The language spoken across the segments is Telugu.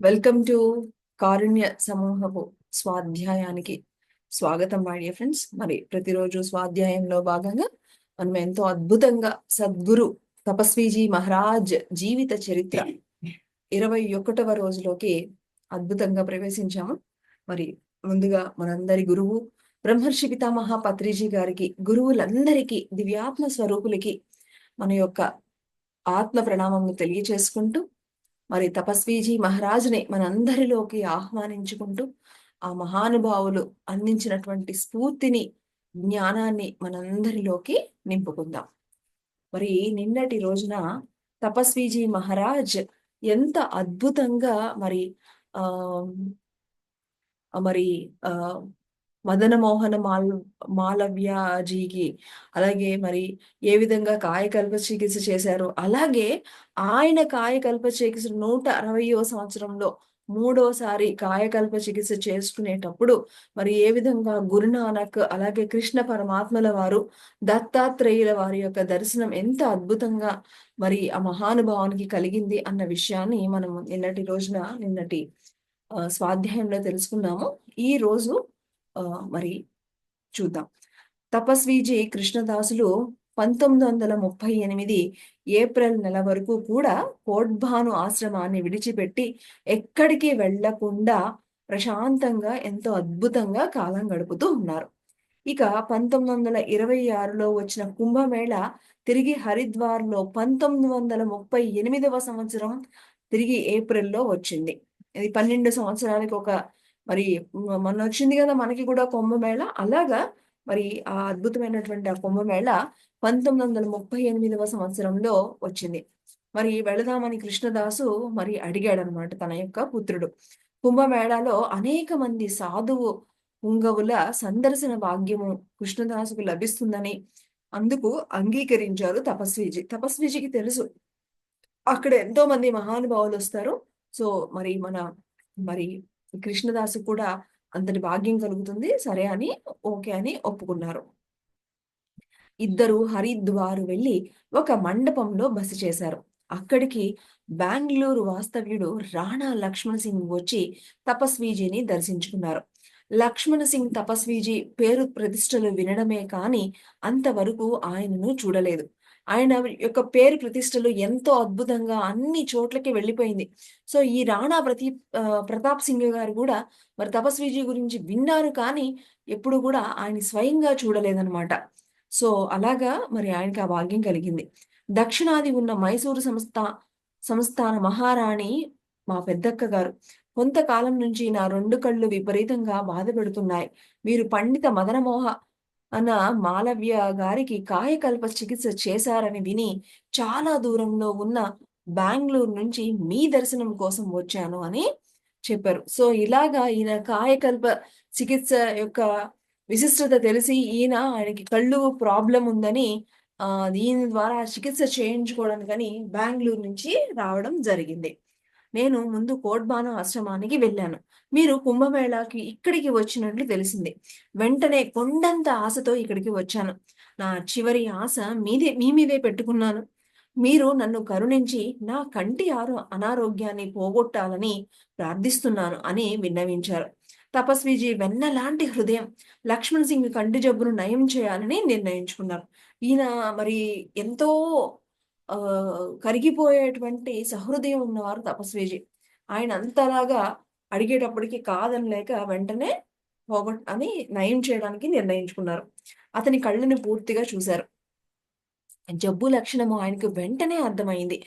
వెల్కమ్ టు కారుణ్య సమూహపు స్వాధ్యాయానికి స్వాగతం మై డియర్ ఫ్రెండ్స్ మరి ప్రతిరోజు స్వాధ్యాయంలో భాగంగా మనం ఎంతో అద్భుతంగా సద్గురు తపస్వీజీ మహారాజ్ జీవిత చరిత్ర ఇరవై ఒకటవ రోజులోకి అద్భుతంగా ప్రవేశించాము. మరి ముందుగా మనందరి గురువు బ్రహ్మర్షి పితామహ పత్రిజీ గారికి గురువులందరికీ దివ్యాత్మ స్వరూపులకి మన యొక్క ఆత్మ ప్రణామం తెలియచేసుకుంటూ మరి తపస్వీజీ మహారాజుని మనందరిలోకి ఆహ్వానించుకుంటూ ఆ మహానుభావులు అందించినటువంటి స్ఫూర్తిని జ్ఞానాన్ని మనందరిలోకి నింపుకుందాం. మరి నిన్నటి రోజున తపస్వీజీ మహారాజ్ ఎంత అద్భుతంగా మరి ఆ మరి ఆ మదన మోహన మాల్ మాలవ్యాజీకి అలాగే మరి ఏ విధంగా కాయకల్ప చికిత్స చేశారు. అలాగే ఆయన కాయకల్ప చికిత్స నూట అరవయో సంవత్సరంలో మూడోసారి కాయకల్ప చికిత్స చేసుకునేటప్పుడు మరి ఏ విధంగా గురునానక్ అలాగే కృష్ణ పరమాత్మల వారు దత్తాత్రేయుల వారి యొక్క దర్శనం ఎంత అద్భుతంగా మరి ఆ మహానుభావానికి కలిగింది అన్న విషయాన్ని మనం నిన్నటి రోజున నిన్నటి స్వాధ్యాయంలో తెలుసుకున్నాము. ఈ రోజు మరి చూద్దాం. తపస్వీజీ కృష్ణదాసులు పంతొమ్మిది వందల ముప్పై ఎనిమిది ఏప్రిల్ నెల వరకు కూడా కోడ్భాను ఆశ్రమాన్ని విడిచిపెట్టి ఎక్కడికి వెళ్ళకుండా ప్రశాంతంగా ఎంతో అద్భుతంగా కాలం గడుపుతూ ఉన్నారు. ఇక పంతొమ్మిది వందల ఇరవై ఆరులో వచ్చిన కుంభమేళ తిరిగి హరిద్వార్లో పంతొమ్మిది వందల ముప్పై ఎనిమిదవ సంవత్సరం తిరిగి ఏప్రిల్లో వచ్చింది. ఇది పన్నెండు సంవత్సరాలకి ఒక మరి మొన్న వచ్చింది కదా మనకి కూడా కుంభమేళ అలాగా మరి ఆ అద్భుతమైనటువంటి ఆ కుంభమేళ పంతొమ్మిది వందల ముప్పై ఎనిమిదవ సంవత్సరంలో వచ్చింది. మరి వెళదామని కృష్ణదాసు మరి అడిగాడనమాట తన యొక్క పుత్రుడు. కుంభమేళాలో అనేక మంది సాధువు పుంగవుల సందర్శన భాగ్యము కృష్ణదాసుకు లభిస్తుందని అందుకు అంగీకరించారు తపస్విజి. తపస్విజికి తెలుసు. అక్కడ ఎంతో మంది మహానుభావులు వస్తారు. సో మరి మన మరి కృష్ణదాసు కూడా అంతటి భాగ్యం కలుగుతుంది. సరే అని ఓకే అని ఒప్పుకున్నారు. ఇద్దరు హరిద్వారు వెళ్ళి ఒక మండపంలో బస చేశారు. అక్కడికి బెంగళూరు వాస్తవ్యుడు రాణా లక్ష్మణ్ సింగ్ వచ్చి తపస్వీజీని దర్శించుకున్నారు. లక్ష్మణ సింగ్ తపస్వీజీ పేరు ప్రతిష్టలు వినడమే కాని అంతవరకు ఆయనను చూడలేదు. ఆయన యొక్క పేరు ప్రతిష్టలు ఎంతో అద్భుతంగా అన్ని చోట్లకి వెళ్ళిపోయింది. సో ఈ రాణా ప్రతి ప్రతాప్ సింగ్ గారు కూడా మరి తపస్విజీ గురించి విన్నారు కానీ ఎప్పుడు కూడా ఆయన స్వయంగా చూడలేదన్నమాట. సో అలాగా మరి ఆయనకి ఆ భాగ్యం కలిగింది. దక్షిణాది ఉన్న మైసూరు సంస్థ సంస్థాన మహారాణి మా పెద్దక్క గారు కొంతకాలం నుంచి నా రెండు కళ్ళు విపరీతంగా బాధ పెడుతున్నాయి. మీరు పండిత మదనమోహ అన్న మాలవ్య గారికి కాయకల్ప చికిత్స చేశారని విని చాలా దూరంలో ఉన్న బెంగళూరు నుంచి మీ దర్శనం కోసం వచ్చాను అని చెప్పారు. సో ఇలాగా ఈయన కాయకల్ప చికిత్స యొక్క విశిష్టత తెలిసి ఈయన ఆయనకి కళ్ళు ప్రాబ్లం ఉందని దీని ద్వారా చికిత్స చేయించుకోవడానికని బెంగళూరు నుంచి రావడం జరిగింది. నేను ముందు కోడ్బాన ఆశ్రమానికి వెళ్ళాను. మీరు కుంభమేళాకి ఇక్కడికి వచ్చినట్లు తెలిసింది. వెంటనే కొండంత ఆశతో ఇక్కడికి వచ్చాను. నా చివరి ఆశ మీదే మీ మీదే పెట్టుకున్నాను. మీరు నన్ను కరుణించి నా కంటి ఆరో అనారోగ్యాన్ని పోగొట్టాలని ప్రార్థిస్తున్నాను అని విన్నవించారు. తపస్విజీ వెన్నలాంటి హృదయం లక్ష్మణ్ సింగ్ కంటి జబ్బును నయం చేయాలని నిర్ణయించుకున్నారు. ఈయన మరి ఎంతో కరిగిపోయేటువంటి సహృదయం ఉన్నవారు తపస్వీజీ. ఆయన అంతలాగా అడిగేటప్పటికి కాదని లేక వెంటనే పోగొట్ అని నయం చేయడానికి నిర్ణయించుకున్నారు. అతని కళ్ళని పూర్తిగా చూశారు. జబ్బు లక్షణము ఆయనకు వెంటనే అర్థమైంది.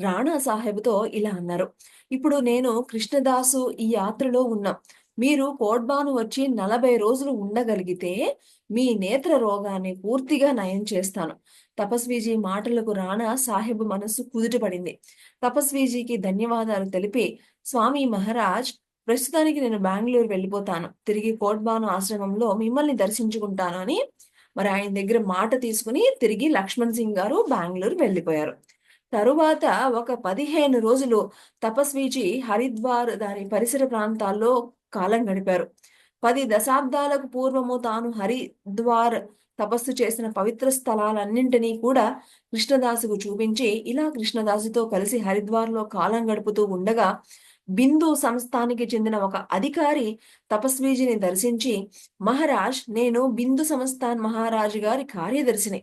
రాణా సాహెబ్తో ఇలా అన్నారు. ఇప్పుడు నేను కృష్ణదాసు ఈ యాత్రలో ఉన్నాం. మీరు కోడ్బాను వచ్చి నలభై రోజులు ఉండగలిగితే మీ నేత్ర రోగాన్ని పూర్తిగా నయం చేస్తాను. తపస్వీజీ మాటలకు రానా సాహెబ్ మనస్సు కుదుటపడింది తపస్వీజీకి ధన్యవాదాలు తెలిపి స్వామి మహారాజ్ ప్రస్తుతానికి నేను బెంగళూరు వెళ్ళిపోతాను. తిరిగి కోట్బాను ఆశ్రమంలో మిమ్మల్ని దర్శించుకుంటాను అని మరి ఆయన దగ్గర మాట తీసుకుని తిరిగి లక్ష్మణ్ సింగ్ గారు బెంగళూరు వెళ్ళిపోయారు. తరువాత ఒక పదిహేను రోజులు తపస్వీజీ హరిద్వార్ దాని పరిసర ప్రాంతాల్లో కాలం గడిపారు. పది దశాబ్దాలకు పూర్వము తాను హరిద్వార్ తపస్సు చేసిన పవిత్ర స్థలాలన్నింటినీ కూడా కృష్ణదాసుకు చూపించి ఇలా కృష్ణదాసుతో కలిసి హరిద్వార్లో కాలం గడుపుతూ ఉండగా బిందు సంస్థానికి చెందిన ఒక అధికారి తపస్వీజిని దర్శించి మహారాజ్ నేను బిందు సంస్థాన్ మహారాజు గారి కార్యదర్శిని.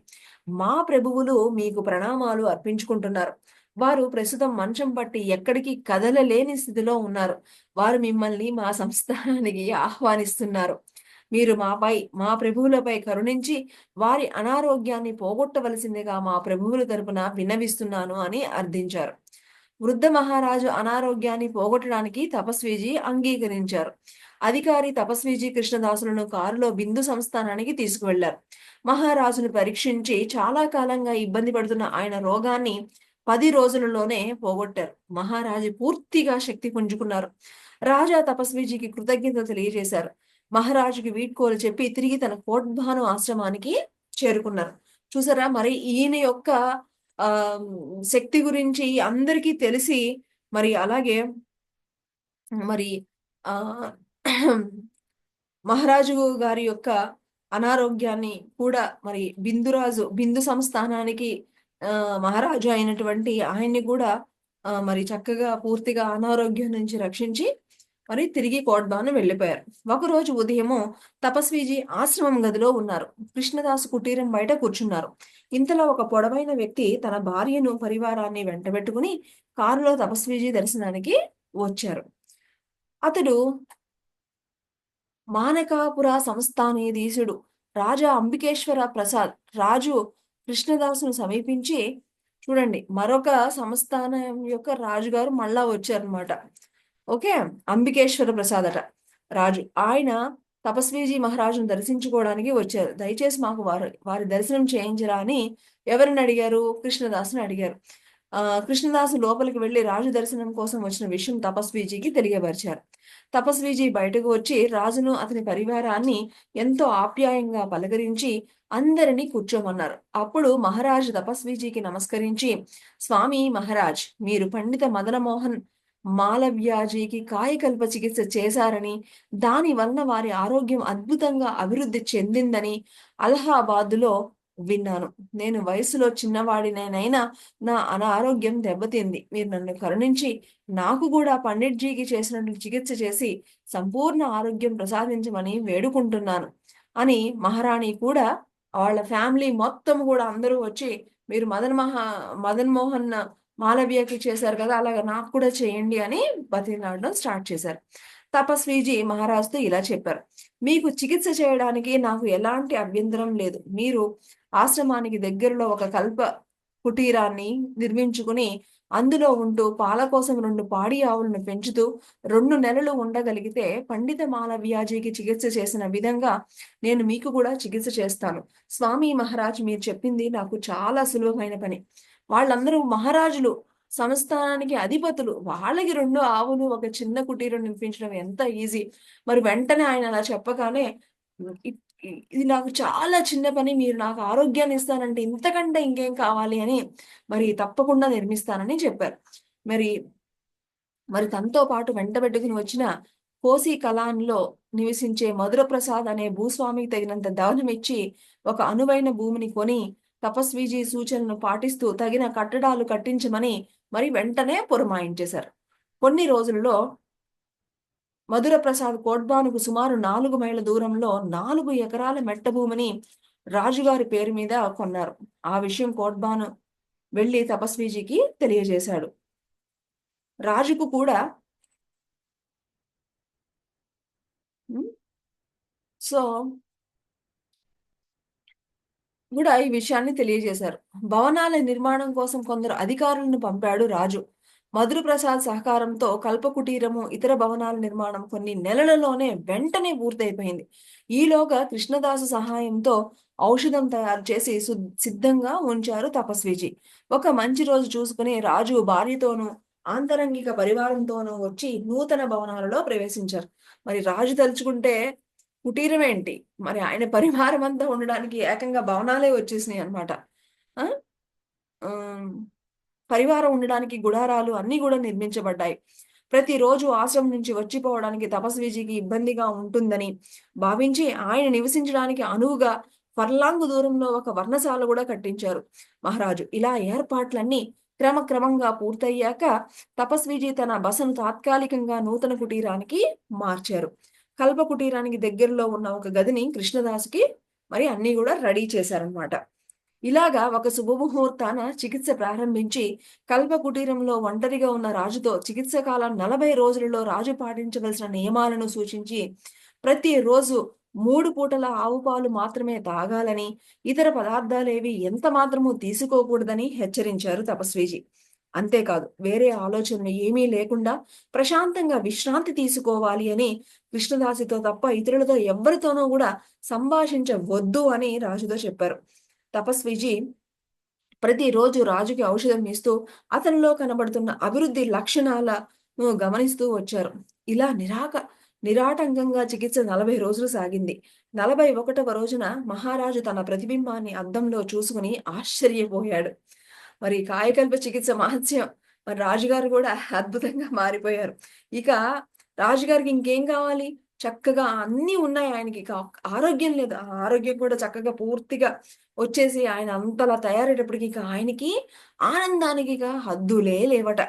మా ప్రభువులు మీకు ప్రణామాలు అర్పించుకుంటున్నారు. వారు ప్రస్తుతం మంచం పట్టి ఎక్కడికి కదలలేని స్థితిలో ఉన్నారు. వారు మిమ్మల్ని మా సంస్థానానికి ఆహ్వానిస్తున్నారు. మీరు మాపై మా ప్రభువులపై కరుణించి వారి అనారోగ్యాన్ని పోగొట్టవలసిందిగా మా ప్రభువుల తరపున విన్నవిస్తున్నాను అని అర్థించారు. వృద్ధ మహారాజు అనారోగ్యాన్ని పోగొట్టడానికి తపస్వీజీ అంగీకరించారు. అధికారి తపస్వీజీ కృష్ణదాసులను కారులో బిందు సంస్థానానికి తీసుకువెళ్ళారు. మహారాజును పరీక్షించి చాలా కాలంగా ఇబ్బంది పడుతున్న ఆయన రోగాన్ని పది రోజులలోనే పోగొట్టారు. మహారాజు పూర్తిగా శక్తి పుంజుకున్నారు. రాజా తపస్విజీకి కృతజ్ఞత తెలియజేశారు. మహారాజుకి వీడ్కోలు చెప్పి తిరిగి తన కోట్భాను ఆశ్రమానికి చేరుకున్నారు. చూసారా? మరి ఈయన యొక్క ఆ శక్తి గురించి అందరికీ తెలిసి మరి అలాగే మరి ఆ మహారాజు గారి యొక్క అనారోగ్యాన్ని కూడా మరి బిందురాజు బిందు సంస్థానానికి మహారాజు అయినటువంటి ఆయన్ని కూడా మరి చక్కగా పూర్తిగా అనారోగ్యం నుంచి రక్షించి మరి తిరిగి కోడ్బాను వెళ్ళిపోయారు. ఒకరోజు ఉదయము తపస్వీజీ ఆశ్రమం గదిలో ఉన్నారు. కృష్ణదాసు కుటీరం బయట కూర్చున్నారు. ఇంతలో ఒక పొడవైన వ్యక్తి తన భార్యను పరివారాన్ని వెంటబెట్టుకుని కారులో తపస్వీజీ దర్శనానికి వచ్చారు. అతడు మానకాపుర సంస్థానేధీశుడు రాజా అంబికేశ్వర ప్రసాద్ రాజు కృష్ణదాసును సమీపించి చూడండి మరొక సంస్థానం యొక్క రాజుగారు మళ్ళా వచ్చారనమాట ఓకే? అంబికేశ్వర ప్రసాద్ అట రాజు. ఆయన తపస్వీజీ మహారాజును దర్శించుకోవడానికి వచ్చారు. దయచేసి మాకు వారు వారి దర్శనం చేయించరా అని ఎవరిని అడిగారు? కృష్ణదాసుని అడిగారు. కృష్ణదాసు లోపలికి వెళ్ళి రాజు దర్శనం కోసం వచ్చిన విషయం తపస్వీజీకి తెలియపరిచారు. తపస్వీజీ బయటకు వచ్చి రాజును అతని పరివారాన్ని ఎంతో ఆప్యాయంగా పలకరించి అందరినీ కూర్చోమన్నారు. అప్పుడు మహారాజ్ తపస్వీజీకి నమస్కరించి స్వామి మహారాజ్ మీరు పండిత మదనమోహన్ మాలవ్యాజీకి కాయకల్ప చికిత్స చేశారని దాని వలన వారి ఆరోగ్యం అద్భుతంగా అభివృద్ధి చెందిందని అలహాబాదులో విన్నాను. నేను వయసులో చిన్నవాడినేనైనా నా అనారోగ్యం దెబ్బతింది. మీరు నన్ను కరుణించి నాకు కూడా పండిట్జీకి చేసినట్టు చికిత్స చేసి సంపూర్ణ ఆరోగ్యం ప్రసాదించమని వేడుకుంటున్నాను. అని మహారాణి కూడా వాళ్ళ ఫ్యామిలీ మొత్తం కూడా అందరూ వచ్చి మీరు మదన్ మహా మదన్ మోహన్ మాలవ్యకి చేశారు కదా అలాగా నాకు కూడా చేయండి అని బతిలాడడం స్టార్ట్ చేశారు. తపస్వీజీ మహారాజుతో ఇలా చెప్పారు. మీకు చికిత్స చేయడానికి నాకు ఎలాంటి అభ్యంతరం లేదు. మీరు ఆశ్రమానికి దగ్గరలో ఒక కల్ప కుటీరాన్ని నిర్మించుకుని అందులో ఉంటూ పాల కోసం రెండు పాడి ఆవులను పెంచుతూ రెండు నెలలు ఉండగలిగితే పండిత మాలవ్యాజీకి చికిత్స చేసిన విధంగా నేను మీకు కూడా చికిత్స చేస్తాను. స్వామి మహారాజ్ మీరు చెప్పింది నాకు చాలా సులభమైన పని. వాళ్ళందరూ మహారాజులు సంస్థానానికి అధిపతులు వాళ్ళకి రెండు ఆవులు ఒక చిన్న కుటీరం నిర్మించడం ఎంత ఈజీ. మరి వెంటనే ఆయన అలా చెప్పగానే ఇది నాకు చాలా చిన్న పని. మీరు నాకు ఆరోగ్యాన్ని ఇస్తానంటే ఇంతకంటే ఇంకేం కావాలి అని మరి తప్పకుండా నిర్మిస్తానని చెప్పారు. మరి మరి తనతో పాటు వెంటబెట్టుకుని వచ్చిన కోసి కలాన్లో నివసించే మధుర ప్రసాద్ అనే భూస్వామికి తగినంత దవనం ఇచ్చి ఒక అనువైన భూమిని కొని తపస్వీజీ సూచనను పాటిస్తూ తగిన కట్టడాలు కట్టించమని మరి వెంటనే పురమాయించేశారు. కొన్ని రోజుల్లో మధుర ప్రసాద్ కోట్బానుకు సుమారు నాలుగు మైళ్ళ దూరంలో నాలుగు ఎకరాల మెట్ట భూమిని రాజుగారి పేరు మీద కొన్నారు. ఆ విషయం కోట్బాను వెళ్ళి తపస్వీజీకి తెలియజేశాడు. రాజుకు కూడా సో కూడా ఈ విషయాన్ని తెలియజేశారు. భవనాల నిర్మాణం కోసం కొందరు అధికారులను పంపాడు రాజు. మధుర ప్రసాద్ సహకారంతో కల్పకుటీరము ఇతర భవనాల నిర్మాణం కొన్ని నెలలలోనే వెంటనే పూర్తయిపోయింది. ఈలోగా కృష్ణదాసు సహాయంతో ఔషధం తయారు చేసి సిద్ధంగా ఉంచారు తపస్విజీ. ఒక మంచి రోజు చూసుకుని రాజు భార్యతోనూ ఆంతరంగిక పరివారంతోనూ వచ్చి నూతన భవనాలలో ప్రవేశించారు. మరి రాజు తలుచుకుంటే కుటీరం ఏంటి? మరి ఆయన పరివారం అంతా ఉండడానికి ఏకంగా భవనాలే వచ్చేసినాయి అనమాట పరివారం ఉండడానికి గుడారాలు అన్ని కూడా నిర్మించబడ్డాయి. ప్రతిరోజు ఆశ్రమం నుంచి వచ్చిపోవడానికి తపస్విజీకి ఇబ్బందిగా ఉంటుందని భావించి ఆయన నివసించడానికి అనువుగా ఫర్లాంగు దూరంలో ఒక వర్ణశాల కూడా కట్టించారు. మహారాజు ఇలా ఏర్పాట్లన్నీ క్రమక్రమంగా పూర్తయ్యాక తపస్విజీ తన బసను తాత్కాలికంగా నూతన కుటీరానికి మార్చారు. కల్ప కుటీరానికి దగ్గరలో ఉన్న ఒక గదిని కృష్ణదాసుకి మరి అన్ని కూడా రెడీ చేశారనమాట ఇలాగా ఒక శుభముహూర్తాన చికిత్స ప్రారంభించి కల్ప కుటీరంలో ఒంటరిగా ఉన్న రాజుతో చికిత్స కాలం నలభై రోజులలో రాజు పాటించవలసిన నియమాలను సూచించి ప్రతిరోజు మూడు పూటల ఆవు పాలు మాత్రమే తాగాలని ఇతర పదార్థాలేవి ఎంత మాత్రము తీసుకోకూడదని హెచ్చరించారు తపస్వీజీ. అంతేకాదు వేరే ఆలోచనలు ఏమీ లేకుండా ప్రశాంతంగా విశ్రాంతి తీసుకోవాలి అని కృష్ణదాసితో తప్ప ఇతరులతో ఎవరితోనూ కూడా సంభాషించవద్దు అని రాజుతో చెప్పారు. తపస్విజీ ప్రతిరోజు రాజుకి ఔషధం ఇస్తూ అతనిలో కనబడుతున్న అభివృద్ధి లక్షణాలను గమనిస్తూ వచ్చారు. ఇలా నిరాక నిరాటంకంగా చికిత్స నలభై రోజులు సాగింది. నలభై ఒకటవ రోజున మహారాజు తన ప్రతిబింబాన్ని అద్దంలో చూసుకుని ఆశ్చర్యపోయాడు. మరి కాయకల్ప చికిత్స మహత్యం. మరి రాజుగారు కూడా అద్భుతంగా మారిపోయారు. ఇక రాజుగారికి ఇంకేం కావాలి? చక్కగా అన్ని ఉన్నాయి ఆయనకి. ఆరోగ్యం లేదు. ఆరోగ్యం కూడా చక్కగా పూర్తిగా వచ్చేసి ఆయన అంతలా తయారయ్యేటప్పటికి ఆయనకి ఆనందానికి హద్దులే లేవట.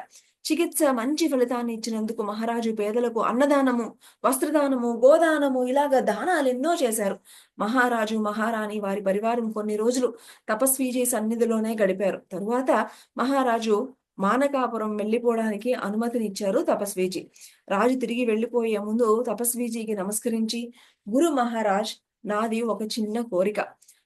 చికిత్స మంచి ఫలితాన్ని ఇచ్చినందుకు మహారాజు పేదలకు అన్నదానము వస్త్రదానము గోదానము ఇలాగ దానాలు ఎన్నో చేశారు. మహారాజు మహారాణి వారి పరివారం కొన్ని రోజులు తపస్వీజీ సన్నిధిలోనే గడిపారు. తరువాత మహారాజు మానకాపురం వెళ్ళిపోవడానికి అనుమతినిచ్చారు తపస్వీజీ. రాజు తిరిగి వెళ్ళిపోయే ముందు తపస్వీజీకి నమస్కరించి గురు మహారాజ్ నాది ఒక చిన్న కోరిక.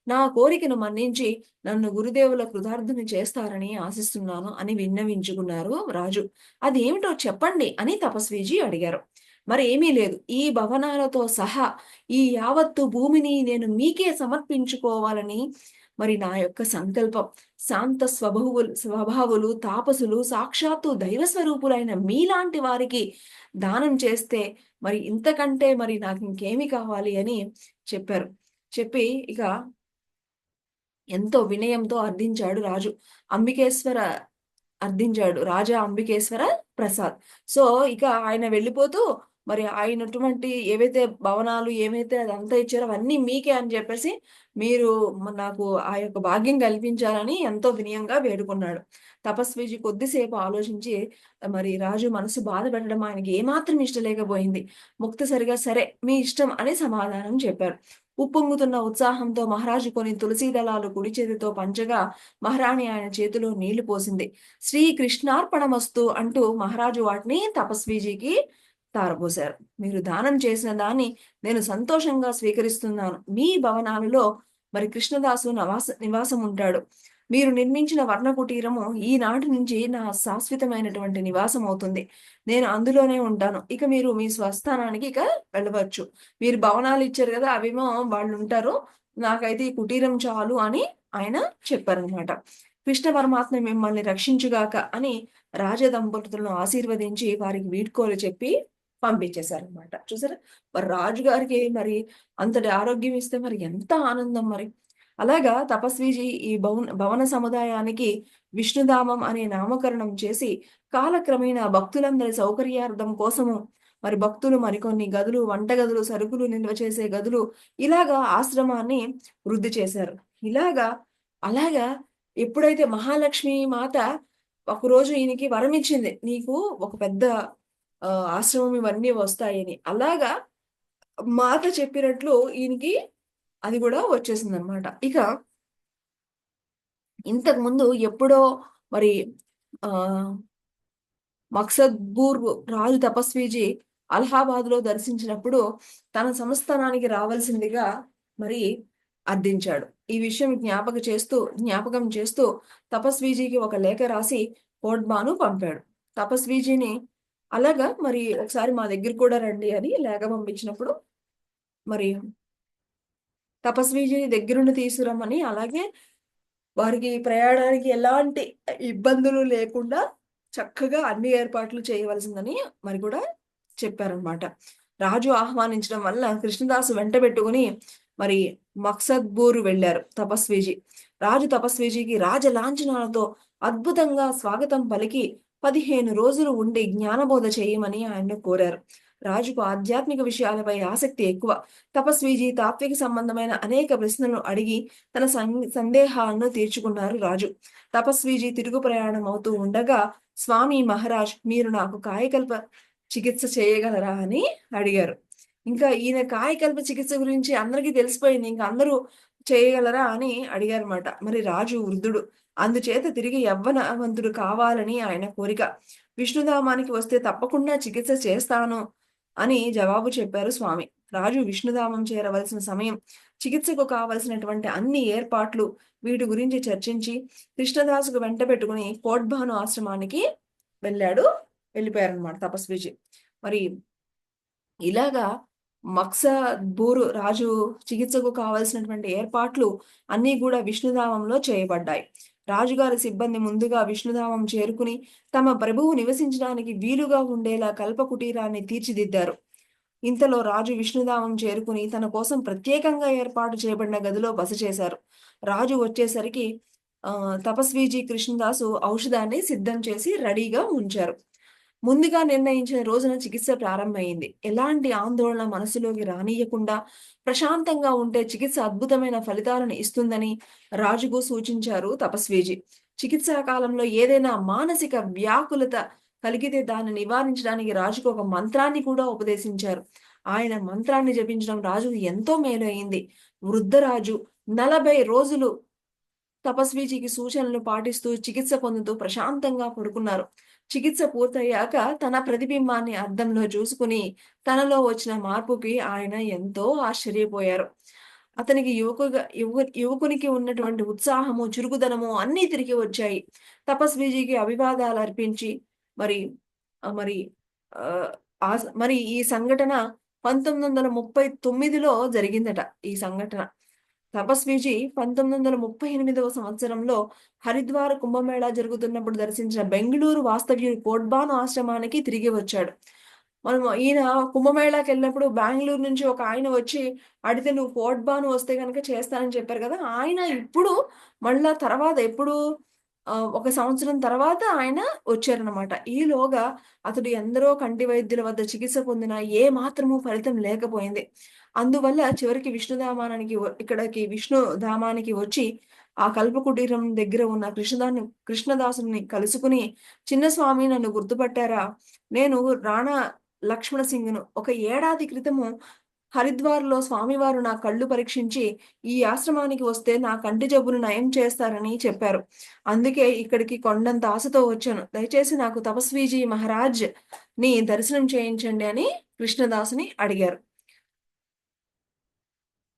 నా కోరికను మన్నించి నన్ను గురుదేవుల కృతార్థుని చేస్తారని ఆశిస్తున్నాను అని విన్నవించుకున్నారు రాజు. అది ఏమిటో చెప్పండి అని తపస్వీజీ అడిగారు. మరి ఏమీ లేదు. ఈ భవనాలతో సహా ఈ యావత్తు భూమిని నేను మీకే సమర్పించుకోవాలని మరి నా యొక్క సంకల్పం. శాంత స్వభావులు స్వభావులు తాపసులు సాక్షాత్తు దైవ స్వరూపులైన మీలాంటి వారికి దానం చేస్తే మరి ఇంతకంటే మరి నాకు ఇంకేమి కావాలి అని చెప్పారు. చెప్పి ఇక ఎంతో వినయంతో అర్థించాడు రాజు. అంబికేశ్వర అర్థించాడు. రాజా అంబికేశ్వర ప్రసాద్. సో ఇక ఆయన వెళ్ళిపోతూ మరి ఆయనటువంటి ఏవైతే భవనాలు ఏమైతే అదంతా ఇచ్చారో అవన్నీ మీకే అని చెప్పేసి మీరు నాకు ఆ యొక్క భాగ్యం కల్పించాలని ఎంతో వినయంగా వేడుకున్నాడు. తపస్విజీ కొద్దిసేపు ఆలోచించి మరి రాజు మనసు బాధ పెట్టడం ఆయనకి ఏమాత్రం ఇష్టలేకపోయింది ముక్తి సరిగా సరే మీ ఇష్టం అని సమాధానం చెప్పారు. ఉప్పొంగుతున్న ఉత్సాహంతో మహారాజు కొన్ని తులసీ దళాలు కుడి చేతితో పంచగా మహారాణి ఆయన చేతిలో నీళ్ళు పోసింది. శ్రీ కృష్ణార్పణమస్తు అంటూ మహారాజు వాటిని తపస్వీజీకి తారపోశారు మీరు దానం చేసిన దాన్ని నేను సంతోషంగా స్వీకరిస్తున్నాను. మీ భవనాలలో మరి కృష్ణదాసు నవాస నివాసం ఉంటాడు. మీరు నిర్మించిన వర్ణ కుటీరము ఈనాటి నుంచి నా శాశ్వతమైనటువంటి నివాసం అవుతుంది. నేను అందులోనే ఉంటాను. ఇక మీరు మీ స్వస్థానానికి ఇక వెళ్ళవచ్చు. మీరు భవనాలు ఇచ్చారు కదా అవేమో వాళ్ళు ఉంటారు. నాకైతే ఈ కుటీరం చాలు అని ఆయన చెప్పారనమాట కృష్ణ పరమాత్మ మిమ్మల్ని రక్షించుగాక అని రాజదంపతులను ఆశీర్వదించి వారికి వీడ్కోలు చెప్పి పంపించేశారు అనమాట చూసారా? మరి రాజుగారికి మరి అంతటి ఆరోగ్యం ఇస్తే మరి ఎంత ఆనందం మరి. అలాగా తపస్విజీ ఈ భవన భవన సముదాయానికి విష్ణుధామం అనే నామకరణం చేసి కాలక్రమేణా భక్తులందరి సౌకర్యార్థం కోసము మరి భక్తులు మరికొన్ని గదులు వంటగదులు సరుకులు నిల్వ చేసే గదులు ఇలాగా ఆశ్రమాన్ని వృద్ధి చేశారు. ఇలాగా అలాగా ఎప్పుడైతే మహాలక్ష్మి మాత ఒకరోజు ఈయనకి వరం ఇచ్చింది నీకు ఒక పెద్ద ఆశ్రమం ఇవన్నీ వస్తాయని. అలాగా మాత చెప్పినట్లు ఈయనకి అది కూడా వచ్చేసింది అనమాట ఇక ఇంతకు ముందు ఎప్పుడో మరి ఆ మక్సద్బూర్ రాజు తపస్వీజీ అలహాబాద్లో దర్శించినప్పుడు తన సంస్థానానికి రావాల్సిందిగా మరి అర్థించాడు. ఈ విషయం జ్ఞాపక చేస్తూ జ్ఞాపకం చేస్తూ తపస్వీజీకి ఒక లేఖ రాసి కోడ్బాను పంపాడు. తపస్వీజీని అలాగా మరి ఒకసారి మా దగ్గర కూడా రండి అని లేఖ పంపించినప్పుడు మరి తపస్వీజీని దగ్గరుండి తీసుకురమ్మని అలాగే వారికి ప్రయాణానికి ఎలాంటి ఇబ్బందులు లేకుండా చక్కగా అన్ని ఏర్పాట్లు చేయవలసిందని మరి కూడా చెప్పారనమాట రాజు ఆహ్వానించడం వల్ల కృష్ణదాసు వెంట పెట్టుకుని మరి మక్సద్బూరు వెళ్ళారు తపస్వీజీ. రాజు తపస్వీజీకి రాజ లాంఛనాలతో అద్భుతంగా స్వాగతం పలికి పదిహేను రోజులు ఉండి జ్ఞానబోధ చేయమని ఆయన కోరారు. రాజుకు ఆధ్యాత్మిక విషయాలపై ఆసక్తి ఎక్కువ. తపస్వీజీ తాత్విక సంబంధమైన అనేక ప్రశ్నలు అడిగి తన సందేహాలను తీర్చుకున్నారు రాజు. తపస్వీజీ తిరుగు ప్రయాణం అవుతూ ఉండగా స్వామి మహారాజ్ మీరు నాకు కాయకల్ప చికిత్స చేయగలరా అని అడిగారు. ఇంకా ఈయన కాయకల్ప చికిత్స గురించి అందరికీ తెలిసిపోయింది ఇంకా అందరూ చేయగలరా అని అడిగారన్నమాట. మరి రాజు వృద్ధుడు అందుచేత తిరిగి యవ్వనవంతుడు కావాలని ఆయన కోరిక. విష్ణుధామానికి వస్తే తప్పకుండా చికిత్స చేస్తాను అని జవాబు చెప్పారు స్వామి. రాజు విష్ణుధామం చేరవలసిన సమయం చికిత్సకు కావలసినటువంటి అన్ని ఏర్పాట్లు వీటి గురించి చర్చించి కృష్ణదాసుకు వెంట పెట్టుకుని కోట్భాను ఆశ్రమానికి వెళ్ళాడు వెళ్ళిపోయారనమాట తపస్విజి. మరి ఇలాగా మక్సబూరు రాజు చికిత్సకు కావలసినటువంటి ఏర్పాట్లు అన్నీ కూడా విష్ణుధామంలో చేయబడ్డాయి. రాజుగారి సిబ్బంది ముందుగా విష్ణుధామం చేరుకుని తమ ప్రభువు నివసించడానికి వీలుగా ఉండేలా కల్ప కుటీరాన్ని తీర్చిదిద్దారు. ఇంతలో రాజు విష్ణుధామం చేరుకుని తన కోసం ప్రత్యేకంగా ఏర్పాటు చేయబడిన గదిలో బస చేశారు. రాజు వచ్చేసరికి ఆ తపస్వీజీ కృష్ణదాసు ఔషధాన్ని సిద్ధం చేసి రెడీగా ఉంచారు. ముందుగా నిర్ణయించిన రోజున చికిత్స ప్రారంభమైంది. ఎలాంటి ఆందోళన మనసులోకి రానియకుండా ప్రశాంతంగా ఉంటే చికిత్స అద్భుతమైన ఫలితాలను ఇస్తుందని రాజుకు సూచించారు తపస్వీజీ. చికిత్సా కాలంలో ఏదైనా మానసిక వ్యాకులత కలిగితే దాన్ని నివారించడానికి రాజుకు ఒక మంత్రాన్ని కూడా ఉపదేశించారు. ఆయన మంత్రాన్ని జపించడం రాజుకు ఎంతో మేలు అయింది వృద్ధరాజు నలభై రోజులు తపస్వీజీకి సూచనలు పాటిస్తూ చికిత్స పొందుతూ ప్రశాంతంగా పడుకున్నారు. చికిత్స పూర్తయ్యాక తన ప్రతిబింబాన్ని అద్దంలో చూసుకుని తనలో వచ్చిన మార్పుకి ఆయన ఎంతో ఆశ్చర్యపోయారు. అతనికి యువకుగా యువ యువకునికి ఉన్నటువంటి ఉత్సాహము చురుకుదనము అన్నీ తిరిగి వచ్చాయి. తపస్విజీకి అభివాదాలు అర్పించి మరి మరి ఆ మరి ఈ సంఘటన పంతొమ్మిది వందల ముప్పై తొమ్మిదిలో జరిగిందట ఈ సంఘటన. తపస్విజీ పంతొమ్మిది వందల ముప్పై ఎనిమిదవ సంవత్సరంలో హరిద్వార్ కుంభమేళా జరుగుతున్నప్పుడు దర్శించిన బెంగళూరు వాస్తవ్యుడు కోడ్బాన్ ఆశ్రమానికి తిరిగి వచ్చాడు. మనం ఈయన కుంభమేళాకి వెళ్ళినప్పుడు బెంగళూరు నుంచి ఒక ఆయన వచ్చి అడిగితే నువ్వు కోడ్బాను వస్తే కనుక చేస్తానని చెప్పారు కదా ఆయన ఇప్పుడు మళ్ళా తర్వాత ఎప్పుడు ఒక సంవత్సరం తర్వాత ఆయన వచ్చారనమాట ఈలోగా అతడు ఎందరో కంటి వైద్యుల వద్ద చికిత్స పొందిన ఏ మాత్రము ఫలితం లేకపోయింది. అందువల్ల చివరికి విష్ణుధామానికి ఇక్కడికి విష్ణుధామానికి వచ్చి ఆ కల్పకుటీరం దగ్గర ఉన్న కృష్ణదాన్ని కృష్ణదాసుని కలుసుకుని చిన్న స్వామి నన్ను గుర్తుపట్టారా? నేను రాణా లక్ష్మణ సింగ్ను. ఒక ఏడాది క్రితము హరిద్వార్లో స్వామివారు నా కళ్ళు పరీక్షించి ఈ ఆశ్రమానికి వస్తే నా కంటి జబ్బును నయం చేస్తారని చెప్పారు. అందుకే ఇక్కడికి కొండంత ఆశతో వచ్చాను. దయచేసి నాకు తపస్వీజీ మహారాజ్ని దర్శనం చేయించండి అని కృష్ణదాసుని అడిగారు.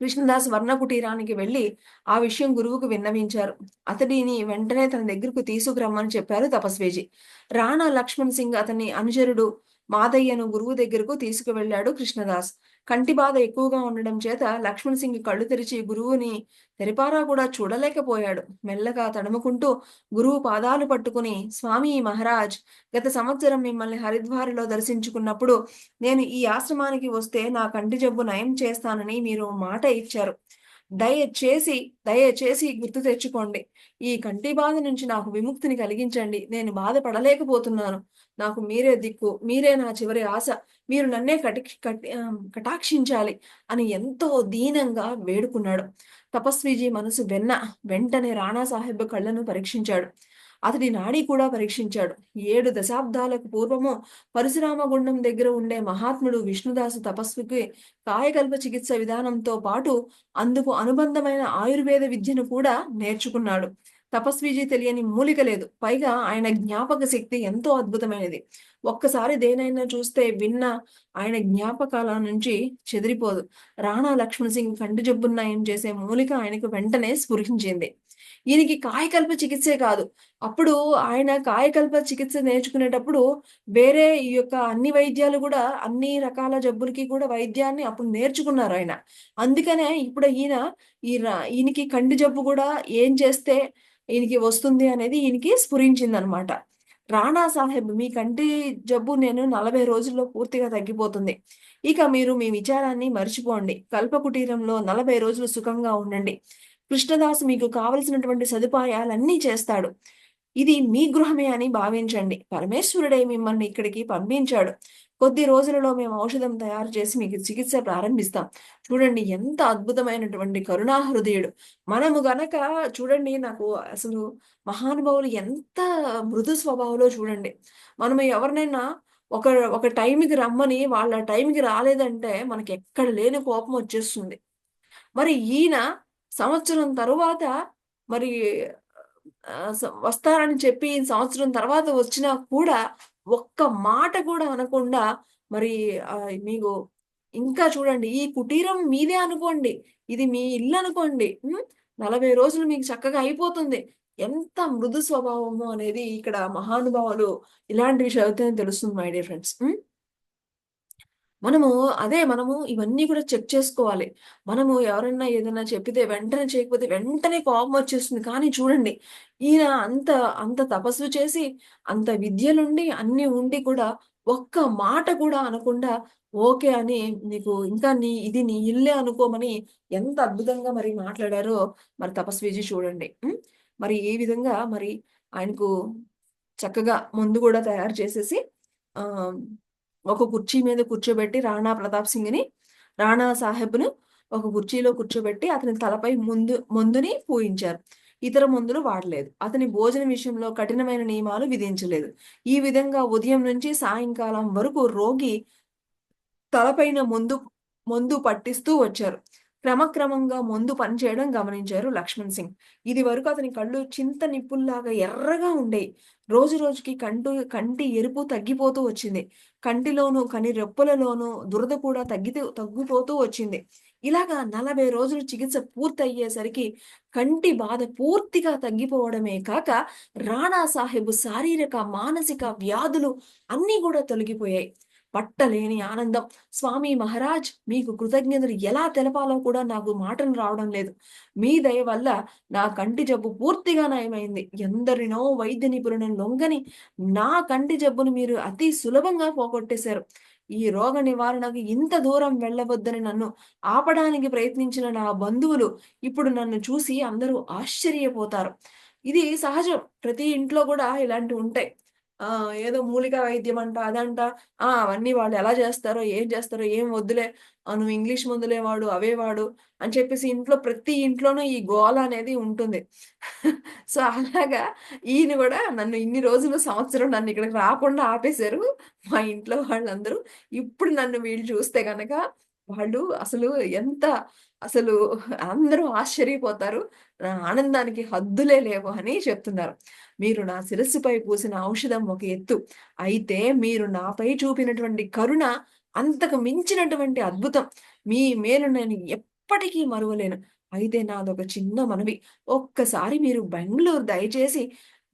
కృష్ణదాస్ వర్ణ కుటీరానికి వెళ్ళి ఆ విషయం గురువుకు విన్నవించారు. అతడిని వెంటనే తన దగ్గరకు తీసుకురమ్మని చెప్పారు తపస్వీజీ. రాణా లక్ష్మణ్ సింగ్ అతని అనుచరుడు మాదయ్యను గురువు దగ్గరకు తీసుకువెళ్ళాడు కృష్ణదాస్. కంటి బాధ ఎక్కువగా ఉండడం చేత లక్ష్మణ్ సింగ్ కళ్ళు తెరిచి గురువుని తెరిపారా కూడా చూడలేకపోయాడు. మెల్లగా తడుముకుంటూ గురువు పాదాలు పట్టుకుని స్వామి మహారాజ్ గత సంవత్సరం మిమ్మల్ని హరిద్వార్లో దర్శించుకున్నప్పుడు నేను ఈ ఆశ్రమానికి వస్తే నా కంటి జబ్బు నయం చేస్తానని మీరు మాట ఇచ్చారు. దయచేసి దయచేసి గుర్తు తెచ్చుకోండి. ఈ కంటి బాధ నుంచి నాకు విముక్తిని కలిగించండి. నేను బాధపడలేకపోతున్నాను. నాకు మీరే దిక్కు మీరే నా చివరి ఆశ. మీరు నన్నే కటి కటాక్షించాలి అని ఎంతో దీనంగా వేడుకున్నాడు. తపస్విజీ మనసు వెన్న వెంటనే రాణా సాహెబ్ కళ్ళను పరీక్షించాడు. అతడి నాడి కూడా పరీక్షించాడు. ఏడు దశాబ్దాలకు పూర్వము పరశురామగుండం దగ్గర ఉండే మహాత్ముడు విష్ణుదాసు తపస్వికి కాయకల్ప చికిత్స విధానంతో పాటు అందుకు అనుబంధమైన ఆయుర్వేద విద్యను కూడా నేర్చుకున్నాడు. తపస్విజీ తెలియని మూలిక లేదు. పైగా ఆయన జ్ఞాపక శక్తి ఎంతో అద్భుతమైనది. ఒక్కసారి దేనైనా చూస్తే విన్న ఆయన జ్ఞాపకాల నుంచి చెదిరిపోదు. రాణా లక్ష్మణ్ సింగ్ కంటి జబ్బున్నాయం చేసే మూలిక ఆయనకు వెంటనే స్ఫురించింది ఈయనకి కాయకల్ప చికిత్సే కాదు. అప్పుడు ఆయన కాయకల్ప చికిత్స నేర్చుకునేటప్పుడు వేరే ఈ యొక్క అన్ని వైద్యాలు కూడా అన్ని రకాల జబ్బులకి కూడా వైద్యాన్ని అప్పుడు నేర్చుకున్నారు ఆయన. అందుకనే ఇప్పుడు ఈయన ఈ ఈయనకి కంటి జబ్బు కూడా ఏం చేస్తే ఈయనకి వస్తుంది అనేది ఈయనకి స్ఫురించింది అనమాట రాణా సాహెబ్ మీ కంటి జబ్బు నేను నలభై రోజుల్లో పూర్తిగా తగ్గిపోతుంది. ఇక మీరు మీ విచారాన్ని మర్చిపోండి. కల్ప కుటీరంలో నలభై రోజులు సుఖంగా ఉండండి. కృష్ణదాస్ మీకు కావలసినటువంటి సదుపాయాలన్నీ చేస్తాడు. ఇది మీ గృహమే అని భావించండి. పరమేశ్వరుడే మిమ్మల్ని ఇక్కడికి పంపించాడు. కొద్ది రోజులలో మేము ఔషధం తయారు చేసి మీకు చికిత్స ప్రారంభిస్తాం. చూడండి ఎంత అద్భుతమైనటువంటి కరుణా హృదయుడు మనము గనక చూడండి నాకు అసలు మహానుభావులు ఎంత మృదు స్వభావంలో చూడండి. మనము ఎవరినైనా ఒక ఒక టైంకి రమ్మని వాళ్ళ టైంకి రాలేదంటే మనకి ఎక్కడ లేని కోపం వచ్చేస్తుంది. మరి ఈయన సంవత్సరం తరువాత మరి వస్తారని చెప్పి సంవత్సరం తర్వాత వచ్చినా కూడా ఒక్క మాట కూడా అనకుండా మరి ఆ, మీకు ఇంకా చూడండి ఈ కుటీరం మీదే అనుకోండి ఇది మీ ఇల్లు అనుకోండి నలభై రోజులు మీకు చక్కగా అయిపోతుంది. ఎంత మృదు స్వభావము అనేది ఇక్కడ మహానుభావులు ఇలాంటి చదివితే తెలుస్తుంది మై డియర్ ఫ్రెండ్స్ మనము అదే మనము ఇవన్నీ కూడా చెక్ చేసుకోవాలి. మనము ఎవరన్నా ఏదైనా చెప్పితే వెంటనే చేయకపోతే వెంటనే కోపం వచ్చేస్తుంది. కానీ చూడండి ఈయన అంత అంత తపస్సు చేసి, అంత విద్యలుండి, అన్ని ఉండి కూడా ఒక్క మాట కూడా అనకుండా ఓకే అని నీకు ఇంకా నీ ఇది నీ ఇల్లే అనుకోమని ఎంత అద్భుతంగా మరి మాట్లాడారో మరి తపస్విజి చూడండి. మరి ఈ విధంగా మరి ఆయనకు చక్కగా మందు కూడా తయారు చేసేసి ఆ ఒక కుర్చీ మీద కూర్చోబెట్టి రాణా ప్రతాప్ సింగ్‌ని, రాణా సాహెబ్‌ను ఒక కుర్చీలో కూర్చోబెట్టి అతని తలపై ముందు మందుని పూయించారు. ఇతర మందులు వాడలేదు. అతని భోజన విషయంలో కఠినమైన నియమాలు విధించలేదు. ఈ విధంగా ఉదయం నుంచి సాయంకాలం వరకు రోగి తలపైన మందు మందు పట్టిస్తూ వచ్చారు. క్రమక్రమంగా ముందు పనిచేయడం గమనించారు లక్ష్మణ్ సింగ్. ఇది వరకు అతని కళ్ళు చింత నిప్పుల్లాగా ఎర్రగా ఉండేవి రోజు రోజుకి కంటు కంటి ఎరుపు తగ్గిపోతూ వచ్చింది. కంటిలోనూ, కని రెప్పులలోనూ దురద కూడా తగ్గితే తగ్గిపోతూ వచ్చింది. ఇలాగా 40 రోజులు చికిత్స పూర్తయ్యేసరికి కంటి బాధ పూర్తిగా తగ్గిపోవడమే కాక, రాణా సాహెబ్ శారీరక, మానసిక వ్యాధులు అన్నీ కూడా తొలగిపోయాయి. పట్టలేని ఆనందం. స్వామి మహారాజ్ మీకు కృతజ్ఞతలు ఎలా తెలపాలో కూడా నాకు మాటలు రావడం లేదు. మీ దయ వల్ల నా కంటి జబ్బు పూర్తిగా నయమైంది. ఎందరినో వైద్య నిపుణులను లొంగని నా కంటి జబ్బును మీరు అతి సులభంగా పోగొట్టేశారు. ఈ రోగ నివారణకు ఇంత దూరం వెళ్ళవద్దని నన్ను ఆపడానికి ప్రయత్నించిన నా బంధువులు ఇప్పుడు నన్ను చూసి అందరూ ఆశ్చర్యపోతారు. ఇది సహజం. ప్రతి ఇంట్లో కూడా ఇలాంటివి ఉంటాయి ఆ ఏదో మూలికా వైద్యం అంట, అదంట ఆ! అవన్నీ వాళ్ళు ఎలా చేస్తారో ఏం చేస్తారో, ఏం వద్దులే. నువ్వు ఇంగ్లీష్ మందులే వాడు, అవే వాడు అని చెప్పేసి ఇంట్లో ప్రతి ఇంట్లోనూ ఈ గోల అనేది ఉంటుంది. సో, అలాగా ఈయన కూడా నన్ను ఇన్ని రోజులు సంవత్సరం నన్ను ఇక్కడికి రాకుండా ఆపేశారు. మా ఇంట్లో వాళ్ళందరూ. ఇప్పుడు నన్ను వీళ్ళు చూస్తే గనక వాళ్ళు అసలు ఎంత అసలు అందరూ ఆశ్చర్యపోతారు. నా ఆనందానికి హద్దులే లేవు అని చెప్తున్నారు. మీరు నా శిరస్సుపై పూసిన ఔషధం ఒక ఎత్తు. అయితే మీరు నాపై చూపినటువంటి కరుణ అంతకు మించినటువంటి అద్భుతం. మీ మేలు నేను ఎప్పటికీ మరువలేను. అయితే నాదొక చిన్న మనవి. ఒక్కసారి మీరు బెంగళూరు దయచేసి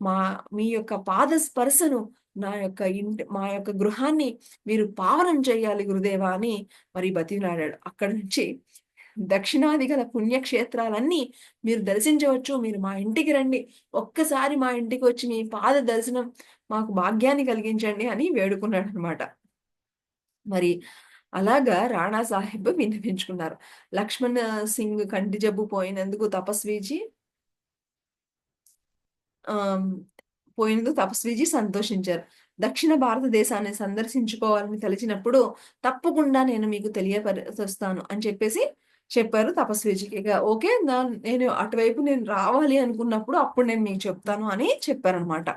మా మీ యొక్క పాద స్పర్శను నా యొక్క ఇంటి మా యొక్క గృహాన్ని మీరు పావనం చేయాలి గురుదేవా అని మరి బతినాడాడు అక్కడి నుంచి దక్షిణాది గల పుణ్యక్షేత్రాలన్నీ మీరు దర్శించవచ్చు. మీరు మా ఇంటికి రండి. ఒక్కసారి మా ఇంటికి వచ్చి మీ పాద దర్శనం మాకు భాగ్యాన్ని కలిగించండి అని వేడుకున్నాడనమాట. మరి అలాగా రాణా సాహెబ్ విన్నవించుకున్నారు. లక్ష్మణ్ సింగ్ కంటి జబ్బు పోయినందుకు తపస్వీజీ పోయినందుకు తపస్విజీ సంతోషించారు. దక్షిణ భారతదేశాన్ని సందర్శించుకోవాలని తలిచినప్పుడు తప్పకుండా నేను మీకు తెలియపరుస్తాను అని చెప్పేసి చెప్పారు తపస్విజీకి ఇక ఓకే. నేను అటువైపు నేను రావాలి అనుకున్నప్పుడు అప్పుడు నేను మీకు చెప్తాను అని చెప్పారనమాట.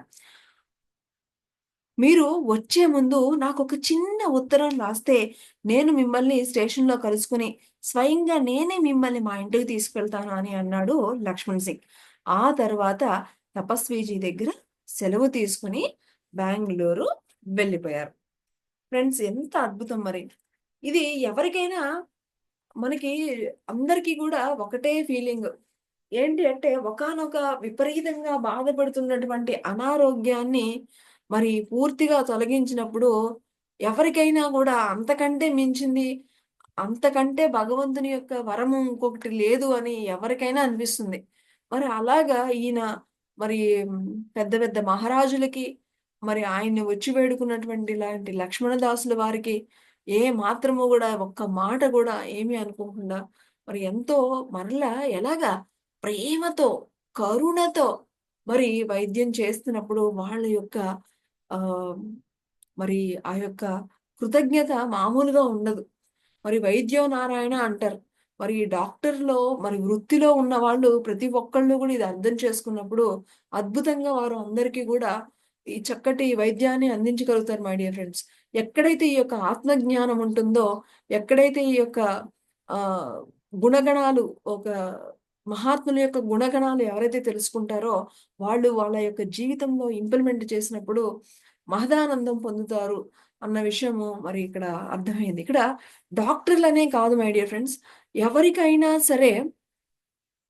మీరు వచ్చే ముందు నాకు ఒక చిన్న ఉత్తరం రాస్తే నేను మిమ్మల్ని స్టేషన్‌లో కలుసుకొని స్వయంగా నేనే మిమ్మల్ని మా ఇంటికి తీసుకెళ్తాను అని అన్నాడు లక్ష్మణ్ సింగ్. ఆ తర్వాత తపస్వీజీ దగ్గర సెలవు తీసుకొని బెంగళూరు వెళ్ళిపోయారు. ఫ్రెండ్స్ ఎంత అద్భుతం మరి. ఇది ఎవరికైనా మనకి అందరికీ కూడా ఒకటే ఫీలింగ్. ఏంటి అంటే ఒకానొక విపరీతంగా బాధపడుతున్నటువంటి అనారోగ్యాన్ని మరి పూర్తిగా తొలగించినప్పుడు ఎవరికైనా కూడా అంతకంటే మించింది, అంతకంటే భగవంతుని యొక్క వరము ఇంకొకటి లేదు అని ఎవరికైనా అనిపిస్తుంది. మరి అలాగా ఈయన మరి పెద్ద పెద్ద మహారాజులకి మరి ఆయన్ని వచ్చి వేడుకున్నటువంటి ఇలాంటి లక్ష్మణదాసుల వారికి ఏ మాత్రము కూడా ఒక్క మాట కూడా ఏమీ అనుకోకుండా మరి ఎంతో మరలా ఎలాగా ప్రేమతో, కరుణతో మరి వైద్యం చేస్తున్నప్పుడు వాళ్ళ యొక్క ఆ మరి ఆ యొక్క కృతజ్ఞత మామూలుగా ఉండదు. మరి వైద్యో నారాయణ అంటారు. మరి ఈ డాక్టర్లో మరి వృత్తిలో ఉన్న వాళ్ళు ప్రతి ఒక్కళ్ళు కూడా ఇది అర్థం చేసుకున్నప్పుడు అద్భుతంగా వారు అందరికీ కూడా ఈ చక్కటి వైద్యాన్ని అందించగలుగుతారు మై డియర్ ఫ్రెండ్స్. ఎక్కడైతే ఈ యొక్క ఆత్మజ్ఞానం ఉంటుందో ఎక్కడైతే ఈ యొక్క ఆ గుణగణాలు ఒక మహాత్ముల యొక్క గుణగణాలు ఎవరైతే తెలుసుకుంటారో వాళ్ళు వాళ్ళ యొక్క జీవితంలో ఇంప్లిమెంట్ చేసినప్పుడు మహదానందం పొందుతారు. అన్న విషయము మరి ఇక్కడ అర్థమైంది. ఇక్కడ డాక్టర్లనే కాదు మై డియర్ ఫ్రెండ్స్ ఎవరికైనా సరే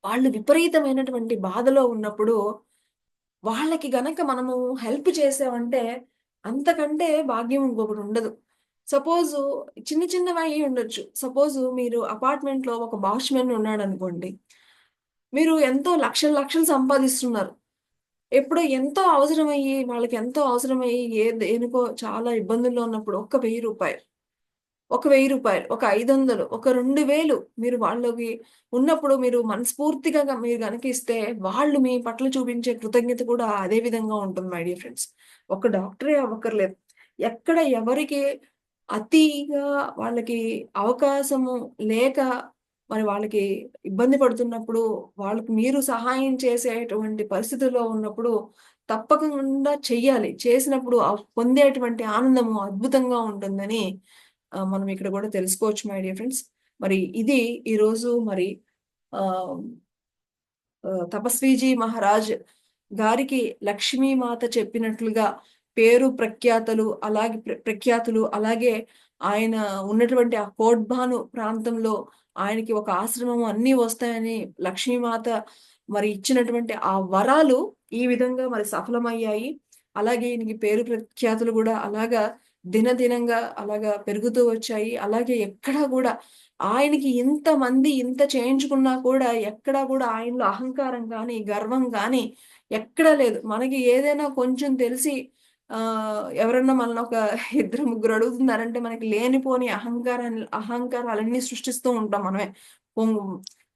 వాళ్ళు విపరీతమైనటువంటి బాధలో ఉన్నప్పుడు వాళ్ళకి గనక మనము హెల్ప్ చేసామంటే అంతకంటే భాగ్యం ఇంకొకటి ఉండదు. సపోజ్ చిన్న చిన్నవి అయి ఉండొచ్చు. సపోజ్ మీరు అపార్ట్మెంట్లో ఒక వాచ్మెన్ ఉన్నాడు అనుకోండి మీరు ఎంతో లక్షలు లక్షలు సంపాదిస్తున్నారు. ఎప్పుడో ఎంతో అవసరమయ్యి వాళ్ళకి ఎంతో అవసరమయ్యి ఏ దేనికో చాలా ఇబ్బందుల్లో ఉన్నప్పుడు ఒక్క వెయ్యి రూపాయలు. ఒక వెయ్యి రూపాయలు ఒక ఐదు వందలు ఒక రెండు వేలు మీరు వాళ్ళకి ఉన్నప్పుడు మీరు మనస్ఫూర్తిగా మీరు కనుక ఇస్తే వాళ్ళు మీ పట్ల చూపించే కృతజ్ఞత కూడా అదే విధంగా ఉంటుంది మై డియర్ ఫ్రెండ్స్. ఒక డాక్టరే అవ్వక్కర్లేదు. ఎక్కడ ఎవరికి అతిగా వాళ్ళకి అవకాశము లేక మరి వాళ్ళకి ఇబ్బంది పడుతున్నప్పుడు వాళ్ళకి మీరు సహాయం చేసేటువంటి పరిస్థితుల్లో ఉన్నప్పుడు తప్పకుండా చెయ్యాలి. చేసినప్పుడు ఆ పొందేటువంటి ఆనందము అద్భుతంగా ఉంటుందని మనం ఇక్కడ కూడా తెలుసుకోవచ్చు మై డియర్ ఫ్రెండ్స్. మరి ఇది ఈరోజు మరి ఆ తపస్వీజీ మహారాజ్ గారికి లక్ష్మీమాత చెప్పినట్లుగా పేరు ప్రఖ్యాతలు అలాగే ప్రఖ్యాతులు అలాగే ఆయన ఉన్నటువంటి ఆ కోడ్బాను ప్రాంతంలో ఆయనకి ఒక ఆశ్రమం అన్నీ వస్తాయని లక్ష్మీమాత మరి ఇచ్చినటువంటి ఆ వరాలు ఈ విధంగా మరి సఫలమయ్యాయి. అలాగే ఈయనకి పేరు ప్రఖ్యాతులు కూడా అలాగా దినదినంగా అలాగా పెరుగుతూ వచ్చాయి. అలాగే ఎక్కడా కూడా ఆయనకి ఇంత మంది ఇంత చేయించుకున్నా కూడా ఎక్కడా కూడా ఆయనలో అహంకారం కానీ గర్వం కానీ ఎక్కడా లేదు. మనకి ఏదైనా కొంచెం తెలిసి ఎవరన్నా మనల్ని ఒక ఇద్దరు ముగ్గురు అడుగుతున్నారంటే మనకి లేనిపోని అహంకారాన్ని అహంకారాలన్నీ సృష్టిస్తూ ఉంటాం మనమే.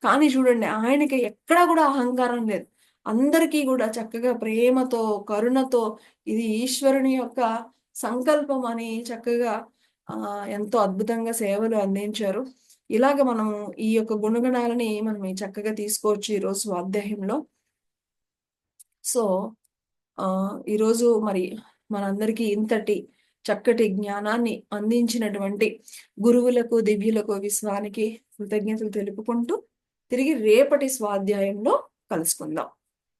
కానీ చూడండి ఆయనకి ఎక్కడా కూడా అహంకారం లేదు. అందరికీ కూడా చక్కగా ప్రేమతో కరుణతో ఇది ఈశ్వరుని యొక్క సంకల్పం అని చక్కగా ఆ ఎంతో అద్భుతంగా సేవలు అందించారు. ఇలాగ మనము ఈ యొక్క గుణగణాలని మనం చక్కగా తీసుకోవచ్చు ఈరోజు స్వాధ్యాయంలో సో ఆ ఈరోజు మరి మనందరికీ ఇంతటి చక్కటి జ్ఞానాన్ని అందించినటువంటి గురువులకు దివ్యులకు విశ్వానికి కృతజ్ఞతలు తెలుపుకుంటూ తిరిగి రేపటి స్వాధ్యాయంలో కలుసుకుందాం.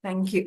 Thank you